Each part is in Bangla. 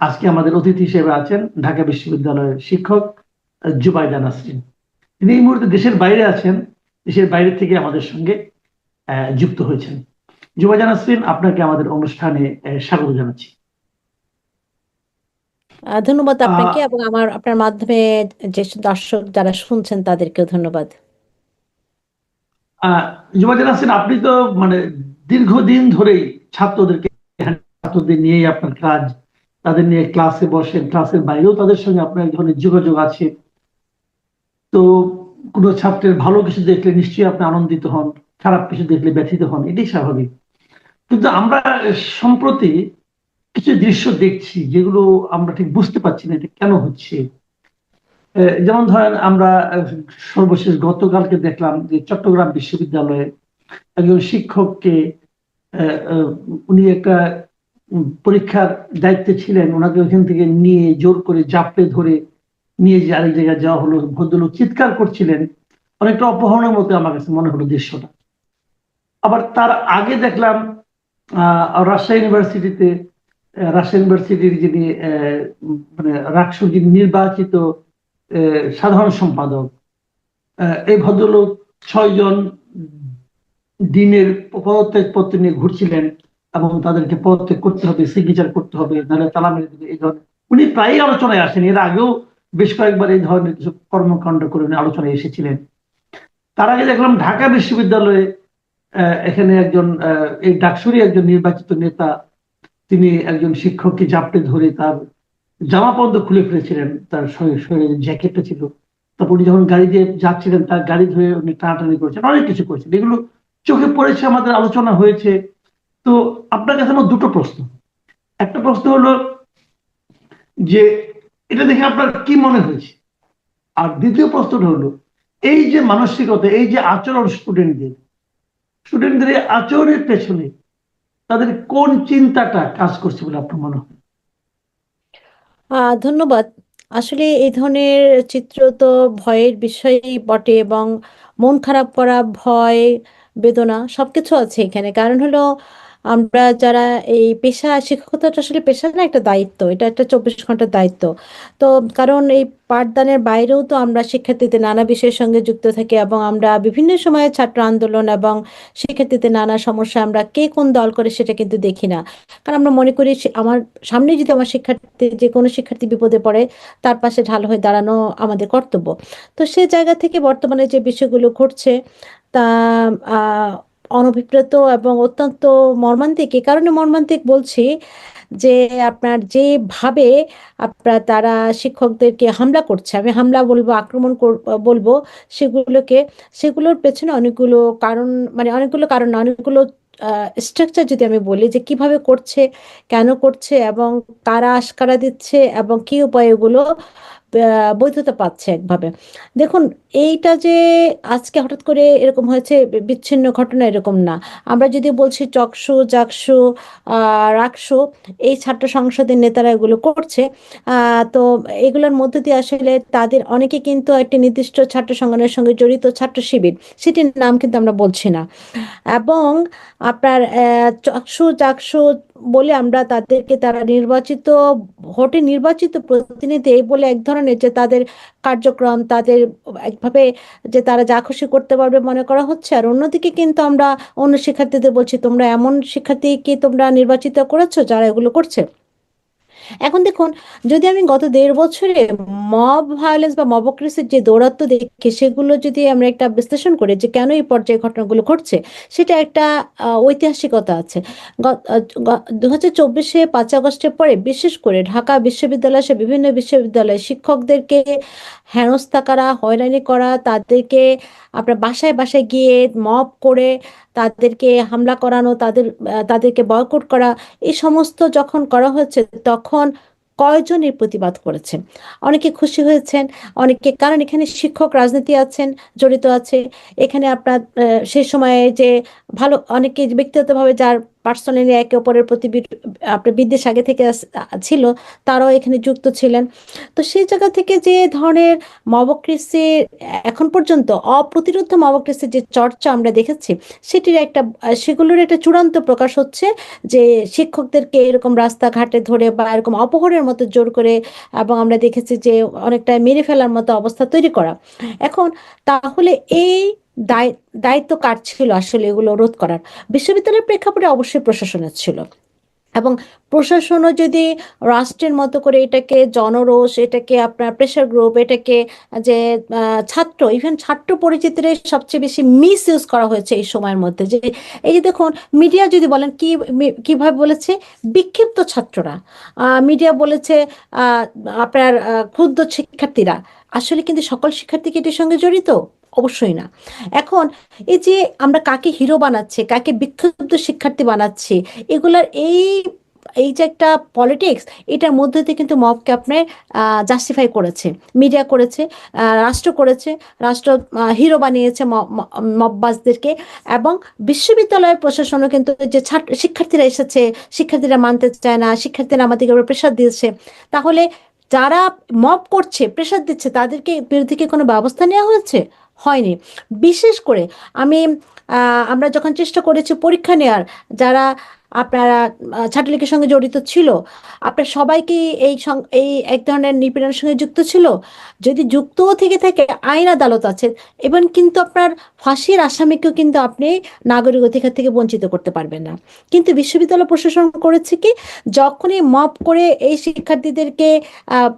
আজকে আমাদের অতিথি হিসেবে আছেন ঢাকা বিশ্ববিদ্যালয়ের শিক্ষক জুবাইদা নাসরিন। তিনি এই মুহূর্তে দেশের বাইরে আছেন দেশের বাইরে থেকে আমাদের সঙ্গে যুক্ত হয়েছেন। জুবাইদা নাসরিন আপনাকে আমাদের অনুষ্ঠানে স্বাগত জানাচ্ছি। ধন্যবাদ আপনাকে এবং আমার আপনার মাধ্যমে যে দর্শক যারা শুনছেন তাদেরকেও ধন্যবাদ। আহ, জুবাইদা নাসরিন আপনি তো মানে দীর্ঘদিন ধরেই ছাত্রদেরকে ছাত্রদের নিয়েই আপনার কাজ তাদের নিয়ে ক্লাসে বসেন ক্লাসের বাইরেও তাদের সঙ্গে আপনার এক ধরনের যোগাযোগ আছে। তো কোনো ছাত্রের ভালো কিছু দেখলে নিশ্চয়ই আপনি আনন্দিত হন, খারাপ কিছু দেখলে ব্যথিত হন, এটাই স্বাভাবিক। কিন্তু আমরা সম্প্রতি কিছু দৃশ্য দেখছি যেগুলো আমরা ঠিক বুঝতে পারছি না এটা কেন হচ্ছে। যেমন ধরেন আমরা সর্বশেষ গতকালকে দেখলাম যে চট্টগ্রাম বিশ্ববিদ্যালয়ে একজন শিক্ষককে উনি একটা পরীক্ষার দায়িত্বে ছিলেন ওনাকে ওইখান থেকে নিয়ে জোর করে জাপড়ে ধরে নিয়ে যে আরেক জায়গায় যাওয়া হলো ভদ্রলোক চিৎকার করছিলেন। অনেকটা অপহরণের মতো আমার কাছে মনে হলো দৃশ্যটা। আবার তার আগে দেখলাম আহ, রাজশাহী ইউনিভার্সিটিতে রাজশাহী ইউনিভার্সিটির যিনি মানে রাকসুর যিনি নির্বাচিত সাধারণ সম্পাদক এই ভদ্রলোক ছয়জন দিনের পদত্যাগ পত্র নিয়ে ঘুরছিলেন। এবং তাদেরকে পদত্যাগ করতে হবে সিগনেচার করতে হবে, নাহলে তালা মেরে দেবে এই ধরনের উনি প্রায়ই আলোচনায় আসেন, এর আগেও বেশ কয়েকবার এই ধরনের কিছু কর্মকাণ্ড করে উনি আলোচনায় এসেছিলেন। তার আগে দেখলাম ঢাকা বিশ্ববিদ্যালয়ে এখানে একজন এই ডাকসুরি একজন নির্বাচিত নেতা, তিনি একজন শিক্ষককে জাপটে ধরে তার জামা খুলে ফেলেছিলেন, তার শরীরে জ্যাকেটটা ছিল। তারপর উনি যখন গাড়ি দিয়ে যাচ্ছিলেন, তার গাড়ি ধরে উনি টানাটানি করেছেন, অনেক কিছু করেছেন। এগুলো চোখে পড়েছে, আমাদের আলোচনা হয়েছে। তো আপনার কাছে আমার দুটো প্রশ্ন। একটা প্রশ্ন হলো যে এটা দেখে আপনার কি মনে হয়েছে? আর দ্বিতীয় প্রশ্নটা হলো, এই যে মানসিকতা, এই যে আচরণ স্টুডেন্টদের স্টুডেন্টদের আচরণের পেছনে তাদের কোন চিন্তাটা কাজ করছে বলে আপনার মনে হয়? ধন্যবাদ। আসলে এই ধরনের চিত্র তো ভয়ের বিষয়ই বটে এবং মন খারাপ করা, ভয়, বেদনা সবকিছু আছে এখানে। কারণ হলো আমরা যারা এই পেশা, শিক্ষকতাটা আসলে পেশা না, একটা দায়িত্ব। এটা একটা চব্বিশ ঘণ্টার দায়িত্ব। তো কারণ এই পাঠদানের বাইরেও তো আমরা শিক্ষার্থীদের নানা বিষয়ের সঙ্গে যুক্ত থাকি এবং আমরা বিভিন্ন সময়ে ছাত্র আন্দোলন এবং শিক্ষার্থীদের নানা সমস্যা আমরা কে কোন দল করে সেটা কিন্তু দেখি না। কারণ আমরা মনে করি আমার সামনে যদি আমার শিক্ষার্থী, যে কোনো শিক্ষার্থী বিপদে পড়ে, তার পাশে ঢাল হয়ে দাঁড়ানো আমাদের কর্তব্য। তো সে জায়গা থেকে বর্তমানে যে বিষয়গুলো ঘটছে, তা অনভিপ্রেত এবং অত্যন্ত মর্মান্তিক এই কারণে মর্মান্তিক বলছি যে আপনার যেভাবে আপনার তারা শিক্ষকদেরকে হামলা করছে আমি হামলা বলব আক্রমণ কর- বলব সেগুলোকে সেগুলোর পেছনে অনেকগুলো কারণ মানে অনেকগুলো কারণ অনেকগুলো স্ট্রাকচার যদি আমি বলি যে কীভাবে করছে কেন করছে এবং কারা আশকারা দিচ্ছে এবং কি উপায়ে এগুলো আহ, বৈধতা পাচ্ছে একভাবে। দেখুন, এইটা যে আজকে হঠাৎ করে এরকম হয়েছে বিচ্ছিন্ন ঘটনা এরকম না। আমরা যদি বলছি চকসু, জাকসু রাকসু, এই ছাত্র সংসদের নেতারা এগুলো করছে তো এগুলোর মধ্যে দিয়ে আসলে তাদের অনেকে কিন্তু একটি নির্দিষ্ট ছাত্র সংগঠনের সঙ্গে জড়িত ছাত্র শিবির, সেটির নাম কিন্তু আমরা বলছি না। এবং আপনার চকসু চাকসু বলে আমরা তাদেরকে তারা নির্বাচিত, ভোটে নির্বাচিত প্রতিনিধি এই বলে এক ধরনের যে তাদের কার্যক্রম, তাদের একভাবে যে তারা যা খুশি করতে পারবে মনে করা হচ্ছে। আর অন্যদিকে কিন্তু আমরা অন্য শিক্ষার্থীদের বলছি, তোমরা এমন শিক্ষার্থী কি তোমরা নির্বাচিত করেছ যারা এগুলো করছে? এখন দেখুন, যদি আমি গত দেড় বছরে মব ভায়োলেন্স বা মবক্রেসির যে দৌরাত্ম্য দেখি, সেগুলো যদি আমরা একটা বিশ্লেষণ করি যে কেন এই পর্যায়ে ঘটনাগুলো ঘটছে, সেটা একটা ঐতিহাসিকতা আছে। দু হাজার চব্বিশে পাঁচ আগস্টের পরে বিশেষ করে ঢাকা বিশ্ববিদ্যালয় সে বিভিন্ন বিশ্ববিদ্যালয়ে শিক্ষকদেরকে হেনস্থা করা, হয়রানি করা, তাদেরকে আপনার বাসায় বাসায় গিয়ে মব করে তাদেরকে হামলা করানো, তাদের তাদেরকে বয়কট করা, এই সমস্ত যখন করা হয়েছে তখন কয়জন এর প্রতিবাদ করেছেন অনেকে খুশি হয়েছেন, অনেকে, কারণ এখানে শিক্ষক রাজনীতি আছেন, জড়িত আছে। এখানে আপনার সেই সময়ে যে ভালো, অনেকে ব্যক্তিগতভাবে যার পার্সোনালি একে অপরের প্রতি আপনার বিদ্বেষ আগে থেকে ছিল, তারাও এখানে যুক্ত ছিলেন। তো সেই জায়গা থেকে যে ধরনের মবক্রেসির এখন পর্যন্ত অপ্রতিরোধ মবক্রেসির যে চর্চা আমরা দেখেছি, সেটির একটা, সেগুলোর একটা চূড়ান্ত প্রকাশ হচ্ছে যে শিক্ষকদেরকে এরকম রাস্তাঘাটে ধরে বা এরকম অপহরের মতো জোর করে এবং আমরা দেখেছি যে অনেকটা মেরে ফেলার মতো অবস্থা তৈরি করা। এখন তাহলে এই দায়িত্ব কার ছিল আসলে এগুলো রোধ করার? বিশ্ববিদ্যালয়ের প্রেক্ষাপটে অবশ্যই প্রশাসনের ছিল। এবং প্রশাসনও যদি রাষ্ট্রের মতো করে এটাকে জনরোষ, এটাকে আপনার প্রেশার গ্রুপ এটাকে যে ছাত্র ইভেন ছাত্র পরিচিতির সবচেয়ে বেশি মিস ইউজ করা হয়েছে এই সময়ের মধ্যে। যে, এই যে দেখুন মিডিয়া যদি বলেন কি কীভাবে বলেছে? বিক্ষিপ্ত ছাত্ররা। মিডিয়া বলেছে আপনার ক্ষুদ্র শিক্ষার্থীরা। আসলে কিন্তু সকল শিক্ষার্থী কি এটির সঙ্গে জড়িত? অবশ্যই না। এখন এই যে আমরা কাকে হিরো বানাচ্ছে, কাকে বিক্ষুব্ধ শিক্ষার্থী বানাচ্ছে, এগুলার এই এই যে একটা পলিটিক্স এটার মধ্যে দিয়ে কিন্তু মবকে আপনার জাস্টিফাই করেছে মিডিয়া করেছে রাষ্ট্র করেছে, রাষ্ট্র হিরো বানিয়েছে ম- ম- এবং বিশ্ববিদ্যালয়ের প্রশাসনও কিন্তু যে ছাত্র, শিক্ষার্থীরা এসেছে, শিক্ষার্থীরা মানতে চায় না, শিক্ষার্থীরা আমাদেরকে প্রেশার দিয়েছে। তাহলে যারা মব করছে প্রেশার দিচ্ছে, তাদেরকে বিরুদ্ধে কি কোনো ব্যবস্থা নেওয়া হয়েছে? হয়নি। বিশেষ করে আমি আমরা যখন চেষ্টা করেছি পরীক্ষা নেওয়ার যারা আপনারা ছাত্রলীগের সঙ্গে জড়িত ছিল, আপনার সবাইকে এই সং- এই এক ধরনের নিপীড়নের সঙ্গে যুক্ত ছিল? যদি যুক্তও থেকে থাকে, আইন আদালত আছে এবং কিন্তু আপনার ফাঁসির আসামিকেও কিন্তু আপনি নাগরিক অধিকার থেকে বঞ্চিত করতে পারবেন না। কিন্তু বিশ্ববিদ্যালয় প্রশাসন করেছে কি, যখনই মপ করে এই শিক্ষার্থীদেরকে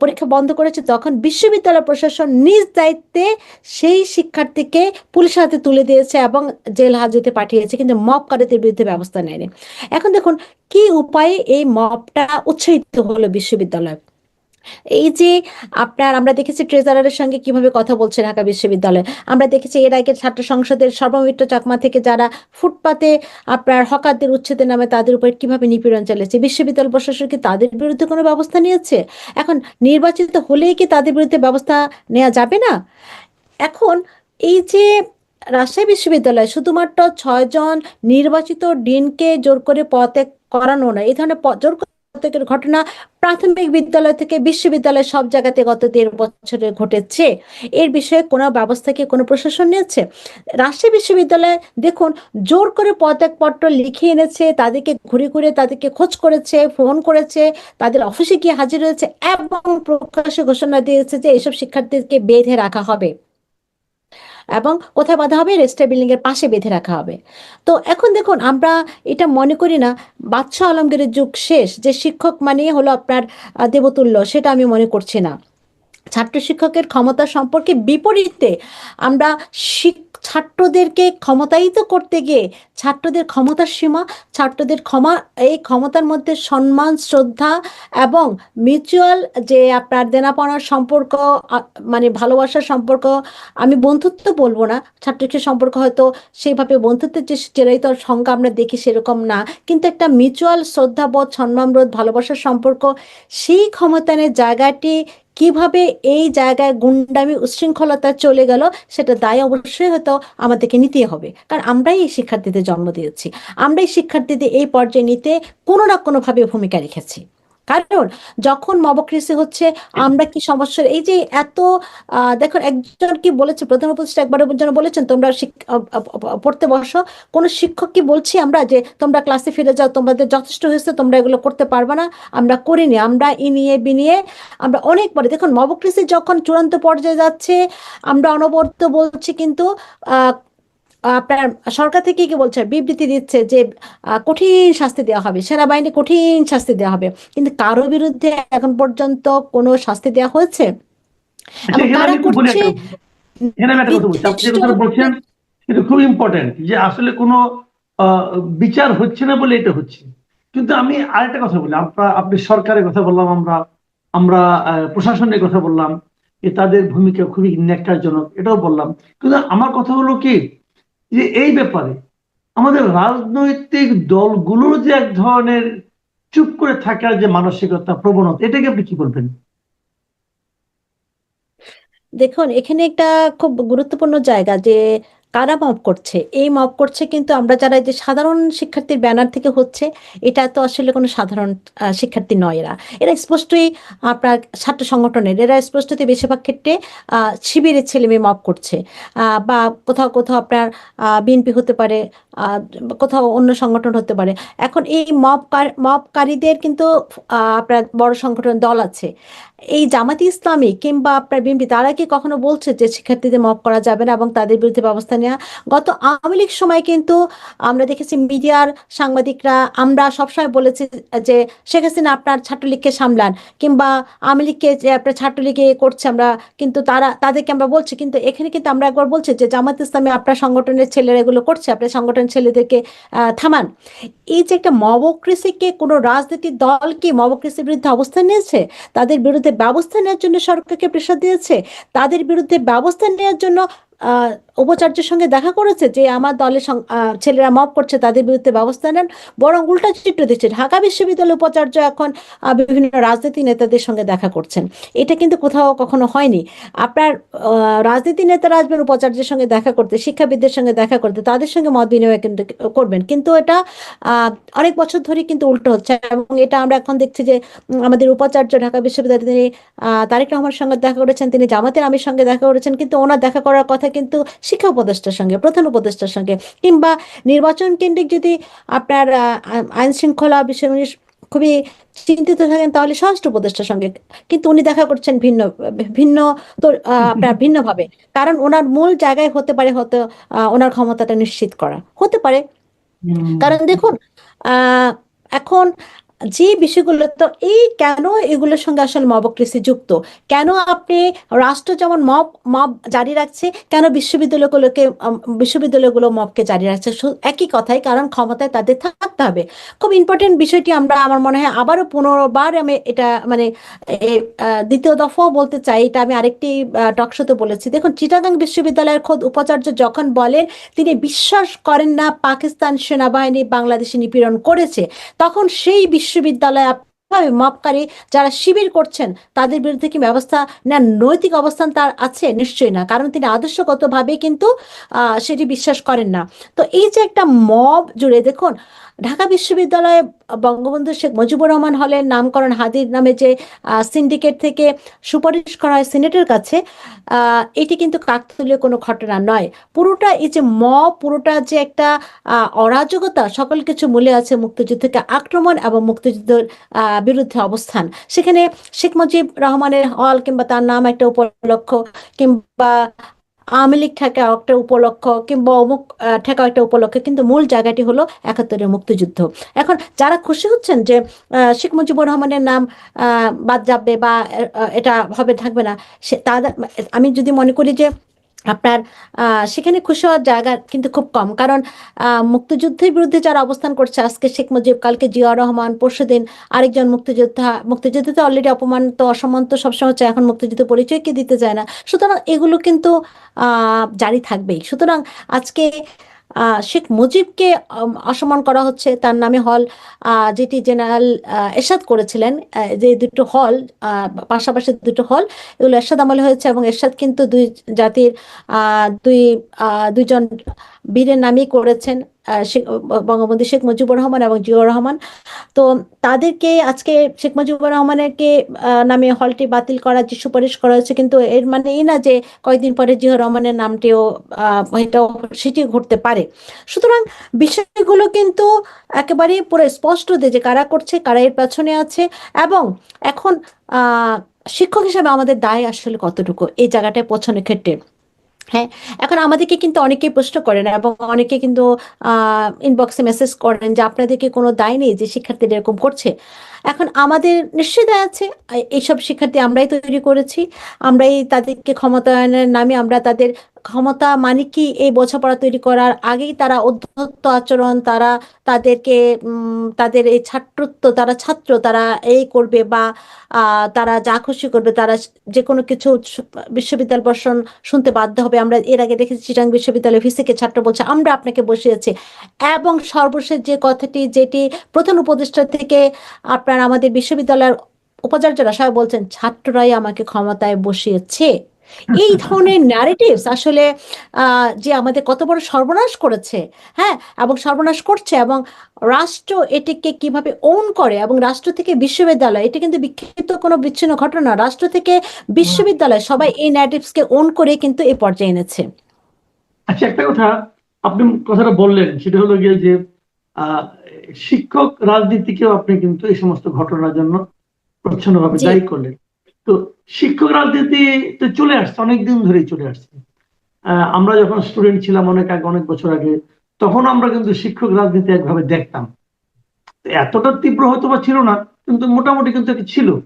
পরীক্ষা বন্ধ করেছে, তখন বিশ্ববিদ্যালয় প্রশাসন নিজ দায়িত্বে সেই শিক্ষার্থীকে পুলিশের হাতে তুলে দিয়েছে এবং জেল হাজতে পাঠিয়েছে, কিন্তু মপ মপকারীদের বিরুদ্ধে ব্যবস্থা নেয়নি। এখন দেখুন, কি উপায়ে এই মপটা উৎসাহিত হলো বিশ্ববিদ্যালয়? এই যে আপনার, আমরা দেখেছি ট্রেজারারের সঙ্গে কীভাবে কথা বলছে ঢাকা বিশ্ববিদ্যালয়। আমরা দেখেছি এর আগে ছাত্র সংসদের সর্বমিত্র চাকমা থেকে যারা ফুটপাতে আপনার হকারদের উচ্ছেদের নামে তাদের উপর কীভাবে নিপীড়ন চালিয়েছে, বিশ্ববিদ্যালয় প্রশাসন কি তাদের বিরুদ্ধে কোনো ব্যবস্থা নিয়েছে? এখন নির্বাচিত হলেই কি তাদের বিরুদ্ধে ব্যবস্থা নেওয়া যাবে না? এখন এই যে রাজশাহী বিশ্ববিদ্যালয় শুধুমাত্র ছয়জন নির্বাচিত ডিনকে জোর করে পদত্যাগ করানো না এই ধরনের জোর পদত্যাগের ঘটনা প্রাথমিক বিদ্যালয় থেকে বিশ্ববিদ্যালয় সব জায়গাতে গত দেড় বছরে ঘটেছে। এর বিষয়ে কোনো ব্যবস্থা কি কোনো প্রশাসন নিয়েছে? রাজশাহী বিশ্ববিদ্যালয়ে দেখুন, জোর করে পদত্যাগপত্র লিখে এনেছে, তাদেরকে ঘুরে ঘুরে তাদেরকে খোঁজ করেছে, ফোন করেছে, তাদের অফিসে গিয়ে হাজির হয়েছে এবং প্রকাশ্যে ঘোষণা দিয়েছে যে এইসব শিক্ষার্থীদেরকে বেঁধে রাখা হবে। এবং কোথায় বাঁধা হবে? রেজিস্টার বিল্ডিং এর পাশে বেঁধে রাখা হবে। তো এখন দেখুন, আমরা এটা মনে করি না, বাদশাহ আলমগীরের যুগ শেষ, যে শিক্ষক মানে হলো আপনার দেবতুল্য, সেটা আমি মনে করছি না। ছাত্র শিক্ষকের ক্ষমতা সম্পর্কে বিপরীতে আমরা ছাত্রদেরকে ক্ষমতায়িত করতে গিয়ে ছাত্রদের ক্ষমতার সীমা, ছাত্রদের ক্ষমা, এই ক্ষমতার মধ্যে সম্মান, শ্রদ্ধা এবং মিউচুয়াল যে আপনার দেনাপাওনার সম্পর্ক মানে ভালোবাসার সম্পর্ক, আমি বন্ধুত্ব বলব না। ছাত্রীর সম্পর্ক হয়তো সেইভাবে বন্ধুত্বের যে চিরায়ত সংখ্যা আমরা দেখি সেরকম না। কিন্তু একটা মিউচুয়াল শ্রদ্ধাবোধ, সম্মানবোধ, ভালোবাসার সম্পর্ক, সেই ক্ষমতায়নের জায়গাটি কীভাবে এই জায়গায় গুন্ডামি উচ্ছৃঙ্খলতা চলে গেল সেটা দায় অবশ্যই হয়তো আমাদেরকে নিতে হবে। কারণ আমরাই এই শিক্ষার্থীদের জন্ম দিয়েছি। আমরাই শিক্ষার্থীদের এই পর্যায়ে নিতে কোনো না কোনোভাবে ভূমিকা রেখেছি। কারণ যখন মবক্রেসি হচ্ছে, আমরা কি সমস্যার, এই যে এত দেখুন একজন কি বলেছে প্রধান উপদেষ্টা একবার যেন বলেছেন, তোমরা পড়তে বসো। কোন শিক্ষক কি বলছি আমরা যে, তোমরা ক্লাসে ফিরে যাও, তোমাদের যথেষ্ট হয়েছে, তোমরা এগুলো করতে পারবে না, আমরা করিনি, আমরা ই নিয়ে বিনিয়ে আমরা অনেকবারে, দেখুন মবক্রেসি যখন চূড়ান্ত পর্যায়ে যাচ্ছে, আমরা অনবরত বলছি কিন্তু আপনার সরকার থেকে কি বলছে? বিবৃতি দিচ্ছে যে কঠিন শাস্তি দেওয়া হবে। সেনাবাহিনী কঠিন শাস্তি দেওয়া হবে। কিন্তু কারও বিরুদ্ধে এখন পর্যন্ত কোনো শাস্তি দেওয়া হয়েছে? আচ্ছা কারা করছে বলছেন এটা খুব ইম্পর্টেন্ট যে আসলে কোনো বিচার হচ্ছে না বলে এটা হচ্ছে। কিন্তু আমি আরেকটা কথা বলি। আমরা আপনি সরকারের কথা বললাম আমরা আমরা প্রশাসনের কথা বললাম। যে তাদের ভূমিকা খুবই ন্যাক্কারজনক এটাও বললাম। কিন্তু আমার কথা হলো কি যে এই ব্যাপারে আমাদের রাজনৈতিক দলগুলোর যে এক ধরনের চুপ করে থাকার যে মানসিকতা, প্রবণতা, এটাকে আপনি কি বলবেন? দেখুন, এখানে একটা খুব গুরুত্বপূর্ণ জায়গা যে কারা মব করছে? এই মব করছে কিন্তু আমরা যারা যে সাধারণ শিক্ষার্থীর ব্যানার থেকে হচ্ছে, এটা তো আসলে কোনো সাধারণ শিক্ষার্থী নয় এরা। এরা স্পষ্টই আপনার ছাত্র সংগঠনের, এরা স্পষ্টতে বেশিরভাগ ক্ষেত্রে শিবিরের ছেলে মেয়ে মব করছে। বা কোথাও কোথাও আপনার বিএনপি হতে পারে কোথাও অন্য সংগঠন হতে পারে। এখন এই মব মবকারীদের কিন্তু আপনার বড় সংগঠন দল আছে। এই জামাতি ইসলামী কিংবা আপনার বিএনপি, তারা কি কখনো বলছে যে শিক্ষার্থীদের মব করা যাবে না এবং তাদের বিরুদ্ধে ব্যবস্থা গত আওয়ামী লীগ সময় কিন্তু আমরা দেখেছি মিডিয়ার সাংবাদিকরা, আমরা সবসময় বলেছি যে শেখ হাসিনা আপনার ছাত্রলীগকে সামলান কিংবা আওয়ামী লীগকে যে আপনার ছাত্রলীগে করছে আমরা কিন্তু তারা, তাদেরকে আমরা বলছি কিন্তু এখানে কিন্তু আমরা একবার বলছি যে জামাত ইসলামী আপনার সংগঠনের ছেলেরা এগুলো করছে, আপনার সংগঠনের ছেলেদেরকে থামান। এই যে একটা মবক্রেসিকে কোনো রাজনৈতিক দল কি মবক্রেসির বিরুদ্ধে অবস্থান নিয়েছে? তাদের বিরুদ্ধে ব্যবস্থা নেওয়ার জন্য সরকারকে প্রেশার দিয়েছে? তাদের বিরুদ্ধে ব্যবস্থা নেওয়ার জন্য উপাচার্যের সঙ্গে দেখা করেছে যে আমার দলের ছেলেরা মব করছে, তাদের বিরুদ্ধে ব্যবস্থা নেন। বরং উল্টা চিত্র দিচ্ছে, ঢাকা বিশ্ববিদ্যালয় উপাচার্য এখন বিভিন্ন রাজনীতি নেতাদের সঙ্গে দেখা করছেন। এটা কিন্তু কোথাও কখনো হয়নি। আপনার রাজনীতি নেতারা আসবেন উপাচার্যের সঙ্গে দেখা করতে, শিক্ষাবিদদের সঙ্গে দেখা করতে, তাদের সঙ্গে মত বিনিময় কিন্তু করবেন। কিন্তু এটা অনেক বছর ধরে কিন্তু উল্টো হচ্ছে এবং এটা আমরা এখন দেখছি যে আমাদের উপাচার্য ঢাকা বিশ্ববিদ্যালয়ে তিনি তারেক রহমানের সঙ্গে দেখা করেছেন, তিনি জামাতের আমির সঙ্গে দেখা করেছেন, কিন্তু ওনার দেখা করার কথা কিন্তু শিক্ষা উপদেষ্টার সঙ্গে প্রধান উপদেষ্টার সঙ্গে কিংবা নির্বাচন কেন্দ্রিক যদি আপনার আইন শৃঙ্খলা বিষয় খুবই চিন্তিত থাকেন তাহলে স্বরাষ্ট্র উপদেষ্টার সঙ্গে কিন্তু উনি দেখা করছেন ভিন্ন ভিন্ন আপনার ভিন্নভাবে। কারণ ওনার মূল জায়গায় হতে পারে হয়তো আহ, ওনার ক্ষমতাটা নিশ্চিত করা। হতে পারে। কারণ দেখুন আহ, এখন যে বিষয়গুলো, তো এই কেন এগুলোর সঙ্গে আসলে মবক্রেসি যুক্ত? কেন আপনি রাষ্ট্র যেমন মব মব জারি রাখছে, কেন বিশ্ববিদ্যালয়গুলোকে বিশ্ববিদ্যালয়গুলো মবকে জারি রাখছে? একই কথাই, কারণ ক্ষমতায় তাদের থাকতে হবে। খুব ইম্পর্টেন্ট বিষয়টি আমরা, আমার মনে হয় আবারও পুনর্বার আমি এটা মানে দ্বিতীয় দফাও বলতে চাই, এটা আমি আরেকটি টকশোতে বলেছি। দেখুন, চিটাগাং বিশ্ববিদ্যালয়ের খোদ উপাচার্য যখন বলেন, তিনি বিশ্বাস করেন না পাকিস্তান সেনাবাহিনী বাংলাদেশে নিপীড়ন করেছে, তখন সেই বিশ্ববিদ্যালয়ে ভাবে মাপকারী যারা শিবির করছেন, তাদের বিরুদ্ধে কি ব্যবস্থা না নৈতিক অবস্থান তার আছে? নিশ্চয়ই না। কারণ তিনি আদর্শগতভাবে কিন্তু সেটি বিশ্বাস করেন না। তো এই যে একটা মব জুড়ে দেখুন, ঢাকা বিশ্ববিদ্যালয়ে বঙ্গবন্ধু শেখ মুজিবুর রহমান হলের নামকরণ হাদির নামে যে সিন্ডিকেট থেকে সুপারিশ করা হয় সিনেটের কাছে এটি কিন্তু কাকতালীয় কোনো ঘটনা নয়। পুরোটা এই যে ম পুরোটা যে একটা অরাজকতা, সকল কিছু মূলে আছে মুক্তিযুদ্ধকে আক্রমণ এবং মুক্তিযুদ্ধের বিরুদ্ধে অবস্থান। সেখানে শেখ মুজিব রহমানের হল কিংবা তার নাম একটা উপলক্ষ কিংবা আওয়ামী লীগ ঠেকা একটা উপলক্ষ কিংবা অমুক ঠেকা একটা উপলক্ষ, কিন্তু মূল জায়গাটি হলো একাত্তরের মুক্তিযুদ্ধ। এখন যারা খুশি হচ্ছেন যে শেখ মুজিবুর রহমানের নাম বাদ যাবে বা এটা হবে থাকবে না, সে তাদের, আমি যদি মনে করি যে আপনার সেখানে খুশি হওয়ার জায়গা কিন্তু খুব কম। কারণ মুক্তিযুদ্ধের বিরুদ্ধে যারা অবস্থান করছে আজকে শেখ মুজিব কালকে জিয়া রহমান পরশুদিন আরেকজন মুক্তিযোদ্ধা মুক্তিযুদ্ধতে অলরেডি অপমান তো অসম্মান তো সবসময় হচ্ছে এখন মুক্তিযুদ্ধ পরিচয় কে দিতে যায় না। সুতরাং এগুলো কিন্তু আহ, জারি থাকবেই। সুতরাং আজকে শেখ মুজিবকে অসম্মান করা হচ্ছে। তার নামে হল যেটি জেনারেল এরশাদ করেছিলেন। যে দুটো হল পাশাপাশি দুটো হল, এগুলো এরশাদ আমলে হয়েছে এবং এরশাদ কিন্তু দুই জাতির দুই দুইজন বীরের নামই করেছেন বঙ্গবন্ধু শেখ মুজিবুর রহমান এবং জিয়াউর রহমান। তো তাদেরকে আজকে শেখ মুজিবুর রহমানেরকে নামে হলটি বাতিল করার যে সুপারিশ করা হয়েছে, কিন্তু এর মানে এই না যে কয়েকদিন পরে জিয়াউর রহমানের নামটিও এটাও সেটিও ঘটতে পারে। সুতরাং বিষয়গুলো কিন্তু একেবারে পুরো স্পষ্ট দিয়ে যে কারা করছে, কারা এর পেছনে আছে এবং এখন শিক্ষক হিসেবে আমাদের দায় আসলে কতটুকু এই জায়গাটায় পৌঁছানোর ক্ষেত্রে। হ্যাঁ এখন আমাদেরকে কিন্তু অনেকেই প্রশ্ন করেন এবং অনেকে কিন্তু ইনবক্সে মেসেজ করেন যে আপনাদেরকে কোনো দায় নেই যে শিক্ষার্থীরা এরকম করছে? এখন আমাদের দায় আছে। এইসব শিক্ষার্থী আমরাই তৈরি করেছি। আমরাই তাদেরকে ক্ষমতায়নের নামে আমরা তাদের ক্ষমতা মানে কি এই বোঝাপড়া তৈরি করার আগেই তারা অধ্যত্ত আচরণ, তারা তাদেরকে তাদের এই ছাত্রত্ব, তারা ছাত্র, তারা এই করবে বা তারা যা খুশি করবে, তারা যে কোনো কিছু বিশ্ববিদ্যালয় বর্ষণ শুনতে বাধ্য হবে। আমরা এর আগে দেখেছি চিটাং বিশ্ববিদ্যালয় ভিসিকে ছাত্র বলছে, আমরা আপনাকে বসিয়েছি। এবং সর্বশেষ যে কথাটি, যেটি প্রধান উপদেষ্টা থেকে আপনার আমাদের বিশ্ববিদ্যালয়ের উপাচার্যরা সবাই বলছেন ছাত্ররাই আমাকে ক্ষমতায় বসিয়েছে। এই ধরনের ন্যারেটিভস আসলে যে আমাদের কত বড় সর্বনাশ করেছে হ্যাঁ এবং সর্বনাশ করছে এবং রাষ্ট্র এটিকে কীভাবে ওন করে এবং রাষ্ট্র থেকে বিশ্ববিদ্যালয় এটি কিন্তু বিক্ষিপ্ত কোনো বিচ্ছিন্ন ঘটনা রাষ্ট্র থেকে বিশ্ববিদ্যালয় সবাই এই ন্যারেটিভসকে ওন করে কিন্তু এ পর্যায়ে এনেছে। আচ্ছা একটা কথা আপনি কথাটা বললেন সেটা হলো গিয়ে যে আহ, শিক্ষক রাজনীতিকেও আপনি কিন্তু এই সমস্ত ঘটনার জন্য প্রচ্ছন্নভাবে জি। দায়ী করলেন। তো শিক্ষক রাজনীতি তো চলে আসছে অনেক দিন ধরেই চলে আসছে। আমরা যখন স্টুডেন্ট ছিলাম অনেক আগে অনেক বছর আগে তখন আমরা কিন্তু শিক্ষক রাজনীতি একভাবে দেখতাম। এতটা তীব্র হয়তো বা ছিল না কিন্তু মোটামুটি কিন্তু একটা ছিল।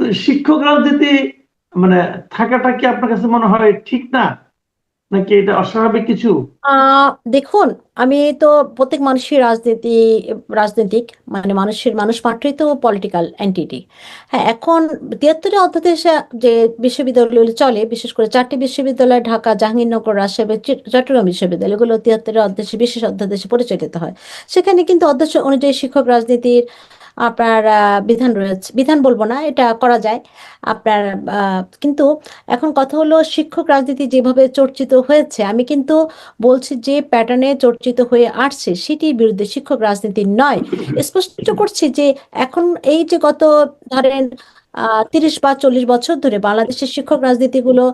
তো শিক্ষক রাজনীতি মানে থাকাটা কি আপনার কাছে মনে হয় ঠিক না? নাকি এটা অস্বাভাবিক কিছু? দেখুন, আমি তো প্রত্যেক মানুষের রাজনীতি, রাজনৈতিক মানে মানুষের, মানুষ মাত্রই তো পলিটিক্যাল এন্টিটি হ্যাঁ এখন তিয়াত্তরের অধ্যাদেশে যে বিশ্ববিদ্যালয়গুলো চলে, বিশেষ করে চারটি বিশ্ববিদ্যালয়, ঢাকা, জাহাঙ্গীরনগর, রাজশাহী চট্টগ্রাম বিশ্ববিদ্যালয়, এগুলো তিয়াত্তরের অধ্যাদেশে, বিশেষ অধ্যাদেশে পরিচালিত হয়। সেখানে কিন্তু অধ্যাদেশ অনুযায়ী শিক্ষক, রাজনীতির আপনার বিধান রয়েছে, বিধান বলব না, এটা করা যায়। আপনার কিন্তু এখন কথা হলো শিক্ষক রাজনীতি যেভাবে চর্চিত হয়েছে, আমি কিন্তু বলছি যে প্যাটার্নে চর্চিত হয়ে আসছে, সেটির বিরুদ্ধে শিক্ষক রাজনীতি নয়। স্পষ্ট করছি যে এখন এই যে গত, ধরেন তিরিশ বা চল্লিশ বছর ধরে বাংলাদেশের শিক্ষক রাজনীতিগুলো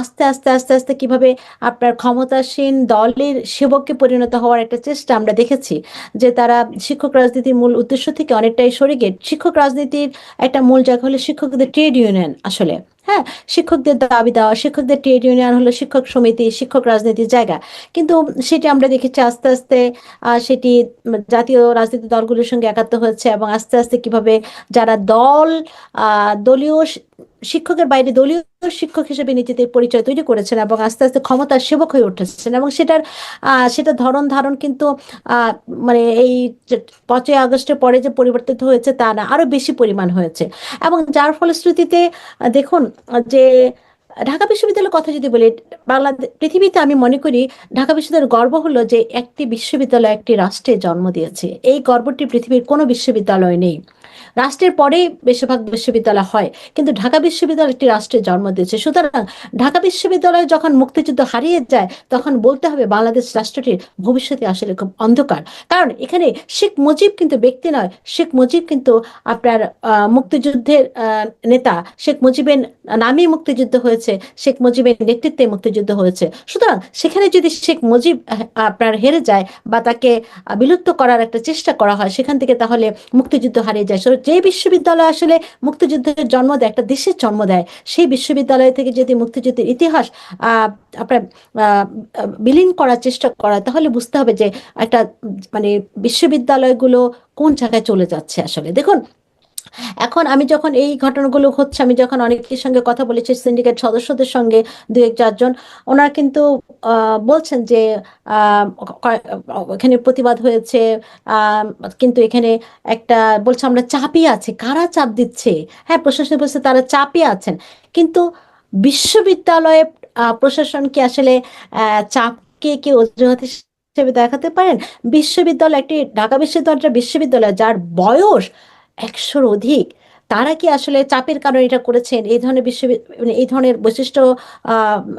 আস্তে আস্তে আস্তে আস্তে কীভাবে আপনার ক্ষমতাসীন দলের সেবককে পরিণত হওয়ার একটা চেষ্টা আমরা দেখেছি যে তারা শিক্ষক রাজনীতির মূল উদ্দেশ্য থেকে অনেকটাই সরে গিয়ে, শিক্ষক রাজনীতির একটা মূল জায়গা হলো শিক্ষকদের ট্রেড ইউনিয়ন আসলে। হ্যাঁ শিক্ষকদের দাবি দেওয়া, শিক্ষকদের ট্রেড ইউনিয়ন হলো শিক্ষক সমিতি, শিক্ষক রাজনীতির জায়গা। কিন্তু সেটি আমরা দেখেছি আস্তে আস্তে সেটি জাতীয় রাজনীতি দলগুলোর সঙ্গে একাত্ম হচ্ছে এবং আস্তে আস্তে কীভাবে যারা দল দলীয় শিক্ষকের বাইরে দলীয় শিক্ষক হিসেবে নিজেদের পরিচয় তৈরি করেছেন এবং আস্তে আস্তে ক্ষমতার সেবক হয়ে উঠেছেন এবং সেটার সেটা ধরন ধারণ কিন্তু মানে এই পাঁচই আগস্টের পরে যে পরিবর্তিত হয়েছে তা না, আরও বেশি পরিমাণ হয়েছে। এবং যার ফলশ্রুতিতে দেখুন, যে ঢাকা বিশ্ববিদ্যালয়ের কথা যদি বলি বাংলাদেশ পৃথিবীতে আমি মনে করি ঢাকা বিশ্ববিদ্যালয়ের গর্ব হলো যে একটি বিশ্ববিদ্যালয় একটি রাষ্ট্রে জন্ম দিয়েছে। এই গর্বটি পৃথিবীর কোনো বিশ্ববিদ্যালয় নেই। রাষ্ট্রের পরেই বেশিরভাগ বিশ্ববিদ্যালয় হয়। কিন্তু ঢাকা বিশ্ববিদ্যালয় একটি রাষ্ট্রে জন্ম দিয়েছে। সুতরাং ঢাকা বিশ্ববিদ্যালয় যখন মুক্তিযুদ্ধ হারিয়ে যায়, তখন বলতে হবে বাংলাদেশ রাষ্ট্রটির ভবিষ্যতে আসলে খুব অন্ধকার। কারণ এখানে শেখ মুজিব কিন্তু ব্যক্তি নয়। শেখ মুজিব কিন্তু আপনার মুক্তিযুদ্ধের নেতা। শেখ মুজিবের নামে মুক্তিযুদ্ধ হয়েছে। শেখ মুজিবের নেতৃত্বে মুক্তিযুদ্ধ হয়েছে। সুতরাং সেখানে যদি শেখ মুজিব আপনার হেরে যায় বা তাকে বিলুপ্ত করার একটা চেষ্টা করা হয়, সেখান থেকে তাহলে মুক্তিযুদ্ধ হারিয়ে যায়। যে বিশ্ববিদ্যালয় আসলে মুক্তিযুদ্ধের জন্ম দেয়, একটা দেশের জন্ম দেয়, সেই বিশ্ববিদ্যালয় থেকে যদি মুক্তিযুদ্ধের ইতিহাস আপনার বিলীন করার চেষ্টা করা, তাহলে বুঝতে হবে যে একটা মানে বিশ্ববিদ্যালয়গুলো কোন জায়গায় চলে যাচ্ছে আসলে। দেখুন এখন আমি যখন এই ঘটনাগুলো হচ্ছে, আমি যখন অনেকের সঙ্গে কথা বলেছি সিন্ডিকেট সদস্যদের সঙ্গে দু এক চারজন, ওনারা কিন্তু বলছেন যে এখানে প্রতিবাদ হয়েছে কিন্তু এখানে একটা বলছে, আমরা চাপই আছে। কারা চাপ দিচ্ছে? হ্যাঁ প্রশাসন বলছে, তারা চাপই আছেন। কিন্তু বিশ্ববিদ্যালয়ে প্রশাসন কি আসলে চাপকে কি অজুহাত হিসেবে দেখাতে পারেন? বিশ্ববিদ্যালয়, একটি ঢাকা বিশ্ববিদ্যালয় বিশ্ববিদ্যালয়, যার বয়স একশোর অধিক, তারা কি আসলে চাপের কারণে এটা করেছেন? এই ধরনের বিশ্ববিদ্যালয় মানে এই ধরনের বৈশিষ্ট্য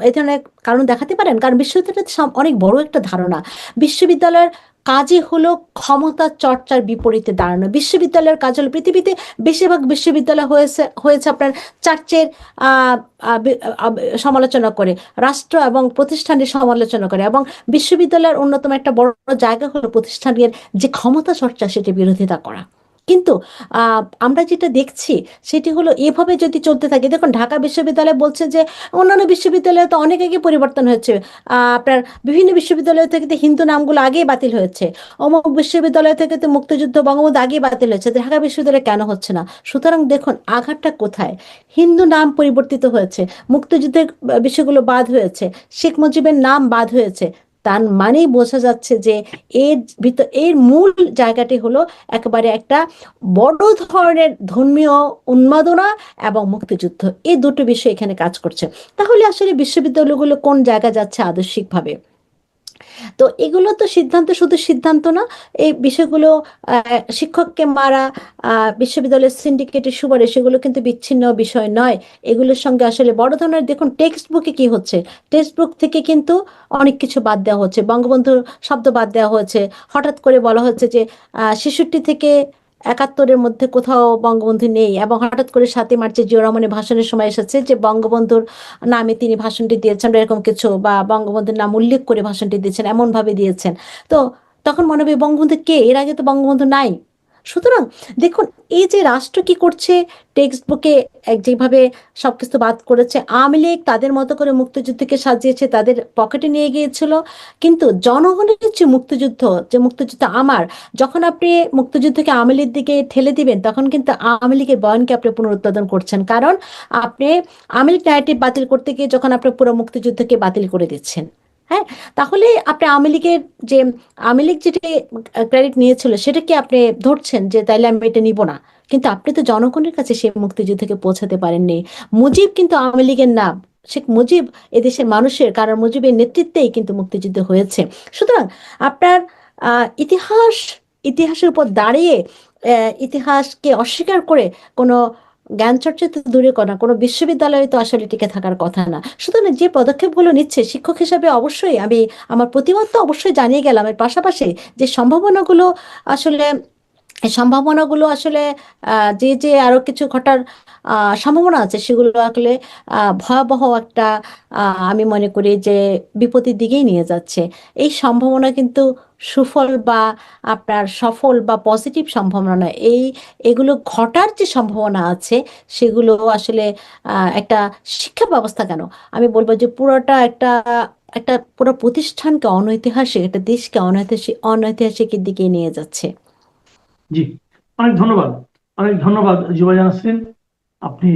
এই ধরনের কারণ দেখাতে পারেন? কারণ বিশ্ববিদ্যালয় সাম- অনেক বড় একটা ধারণা। বিশ্ববিদ্যালয়ের কাজই হলো ক্ষমতা চর্চার বিপরীতে দাঁড়ানো। বিশ্ববিদ্যালয়ের কাজ হলো পৃথিবীতে বেশিরভাগ বিশ্ববিদ্যালয় হয়েছে হয়েছে আপনার চার্চের সমালোচনা করে, রাষ্ট্র এবং প্রতিষ্ঠানের সমালোচনা করে এবং বিশ্ববিদ্যালয়ের অন্যতম একটা বড় জায়গা হলো প্রতিষ্ঠানের যে ক্ষমতা চর্চা সেটি বিরোধিতা করা। কিন্তু আমরা যেটা দেখছি সেটি হলো এভাবে যদি চলতে থাকে, দেখুন ঢাকা বিশ্ববিদ্যালয় বলছে যে অন্যান্য বিশ্ববিদ্যালয়ে তো অনেক আগে পরিবর্তন হয়েছে আপনার বিভিন্ন বিশ্ববিদ্যালয় থেকে হিন্দু নামগুলো আগেই বাতিল হয়েছে, অমুক বিশ্ববিদ্যালয় থেকে তো মুক্তিযুদ্ধ বঙ্গবন্ধু আগেই বাতিল হয়েছে, ঢাকা বিশ্ববিদ্যালয়ে কেন হচ্ছে না? সুতরাং দেখুন আঘাতটা কোথায়? হিন্দু নাম পরিবর্তিত হয়েছে, মুক্তিযুদ্ধের বিষয়গুলো বাদ হয়েছে, শেখ মুজিবের নাম বাদ হয়েছে তার মানেই বোঝা যাচ্ছে যে এর ভিতর, এর মূল জায়গাটি হলো একেবারে একটা বড় ধরনের ধর্মীয় উন্মাদনা এবং মুক্তিযুদ্ধ। এই দুটো বিষয় এখানে কাজ করছে। তাহলে আসলে বিশ্ববিদ্যালয়গুলো কোন জায়গা যাচ্ছে আদর্শিকভাবে? তো এগুলো তো সিদ্ধান্ত, শুধু সিদ্ধান্ত না, এই বিষয়গুলো শিক্ষককে মারা বিশ্ববিদ্যালয়ের সিন্ডিকেটের সুপারিশ সেগুলো কিন্তু বিচ্ছিন্ন বিষয় নয়। এগুলোর সঙ্গে আসলে বড় ধরনের, দেখুন টেক্সট বুকে কি হচ্ছে? টেক্সট বুক থেকে কিন্তু অনেক কিছু বাদ দেওয়া হচ্ছে। বঙ্গবন্ধু শব্দ বাদ দেওয়া হয়েছে। হঠাৎ করে বলা হচ্ছে যে শিশুটি থেকে একাত্তরের মধ্যে কোথাও বঙ্গবন্ধু নেই এবং হঠাৎ করে সাতই মার্চে জিয়া রহমানের ভাষণের সময় এসেছে যে বঙ্গবন্ধুর নামে তিনি ভাষণটি দিয়েছেন এরকম কিছু, বা বঙ্গবন্ধুর নাম উল্লেখ করে ভাষণটি দিয়েছেন, এমনভাবে দিয়েছেন। তো তখন মনে হবে বঙ্গবন্ধু কে? এর আগে তো বঙ্গবন্ধু নাই। সুতরাং দেখুন, এই যে রাষ্ট্র কি করছে টেক্সট বুকে এক যেভাবে সবকিছু বাদ করেছে, আওয়ামী লীগ তাদের মতো করে মুক্তিযুদ্ধকে সাজিয়েছে, তাদের পকেটে নিয়ে গিয়েছিল। কিন্তু জনগণের যে মুক্তিযুদ্ধ যে মুক্তিযুদ্ধ আমার, যখন আপনি মুক্তিযুদ্ধকে আওয়ামী লীগের দিকে ঠেলে দিবেন, তখন কিন্তু আওয়ামী লীগের বয়ানকে আপনি পুনরুৎপাদন করছেন। কারণ আপনি আওয়ামী লীগ বাতিল করতে গিয়ে যখন আপনি পুরো মুক্তিযুদ্ধকে বাতিল করে দিচ্ছেন। হ্যাঁ তাহলে আপনি আওয়ামী লীগের যে, আওয়ামী লীগ যেটি ক্রেডিট নিয়েছিল সেটা কি আপনি ধরছেন যে তাইলে আমি এটা নিব না। কিন্তু আপনি তো জনগণের কাছে সেই মুক্তিযুদ্ধকে পৌঁছাতে পারেননি। মুজিব কিন্তু আওয়ামী লীগের নাম। শেখ মুজিব এদেশের মানুষের, কারণ মুজিবের নেতৃত্বেই কিন্তু মুক্তিযুদ্ধ হয়েছে। সুতরাং আপনার ইতিহাস, ইতিহাসের উপর দাঁড়িয়ে ইতিহাসকে অস্বীকার করে কোনো জ্ঞান চর্চা তো দূরে করা কোনো বিশ্ববিদ্যালয়ে তো আসলে টিকে থাকার কথা না। সুতরাং যে পদক্ষেপগুলো নিচ্ছে শিক্ষক হিসাবে অবশ্যই আমি, আমার প্রতিবাদ তো অবশ্যই জানিয়ে গেলাম। এর পাশাপাশি যে সম্ভাবনাগুলো আসলে সম্ভাবনাগুলো আসলে যে যে আরও কিছু ঘটার সম্ভাবনা আছে সেগুলো আসলে ভয়াবহ একটা আমি মনে করি যে বিপদের দিকেই নিয়ে যাচ্ছে। এই সম্ভাবনা কিন্তু সুফল বা আপনার সফল বা পজিটিভ সম্ভাবনা নয়। এই, এগুলো ঘটার যে সম্ভাবনা আছে, সেগুলো আসলে একটা শিক্ষা ব্যবস্থা কেন? আমি বলব যে পুরোটা একটা একটা পুরো প্রতিষ্ঠানকে অনৈতিহাসিক, একটা দেশকে অনৈতিহাসিক অনৈতিহাসিকের দিকে নিয়ে যাচ্ছে। জি, অনেক ধন্যবাদ। অনেক ধন্যবাদ জুবাই নাসরিন। আপনি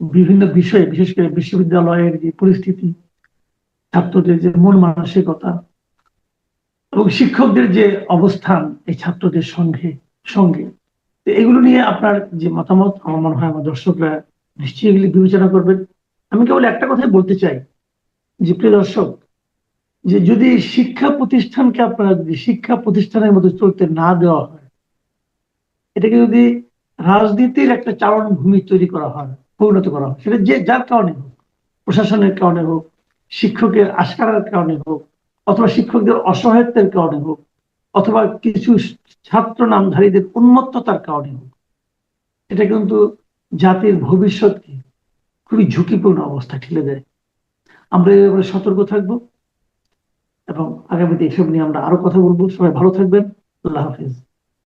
বিভিন্ন বিষয়ে, বিশেষ করে বিশ্ববিদ্যালয়ের যে পরিস্থিতি, ছাত্রদের যে মন মানসিকতা এবং শিক্ষকদের যে অবস্থান এই ছাত্রদের সঙ্গে সঙ্গে। এগুলো নিয়ে আপনার যে মতামত, আমার মনে হয় আমার দর্শকরা নিশ্চয়ই এগুলি বিবেচনা করবেন। আমি কেবল একটা কথাই বলতে চাই, যে প্রিয় দর্শক, যে যদি শিক্ষা প্রতিষ্ঠানকে আপনারা, যদি শিক্ষা প্রতিষ্ঠানের মতো চলতে না দেওয়া হয়, এটাকে যদি রাজনীতির একটা চারণ ভূমি তৈরি করা হয়, পরিণত করা হয়, সেটা যে যার কারণে হোক, প্রশাসনের কারণে হোক, শিক্ষকের আশকারার কারণে হোক অথবা শিক্ষকদের অসহায়ত্বের কারণে হোক, অথবা কিছু ছাত্র নামধারীদের উন্মত্ততার কারণে হোক, এটা কিন্তু জাতির ভবিষ্যৎকে খুবই ঝুঁকিপূর্ণ অবস্থা ঠেলে দেয়। আমরা ব্যাপারে সতর্ক থাকব এবং আগামীতে এসব নিয়ে আমরা আরও কথা বলব। সবাই ভালো থাকবেন। আল্লাহ হাফিজ।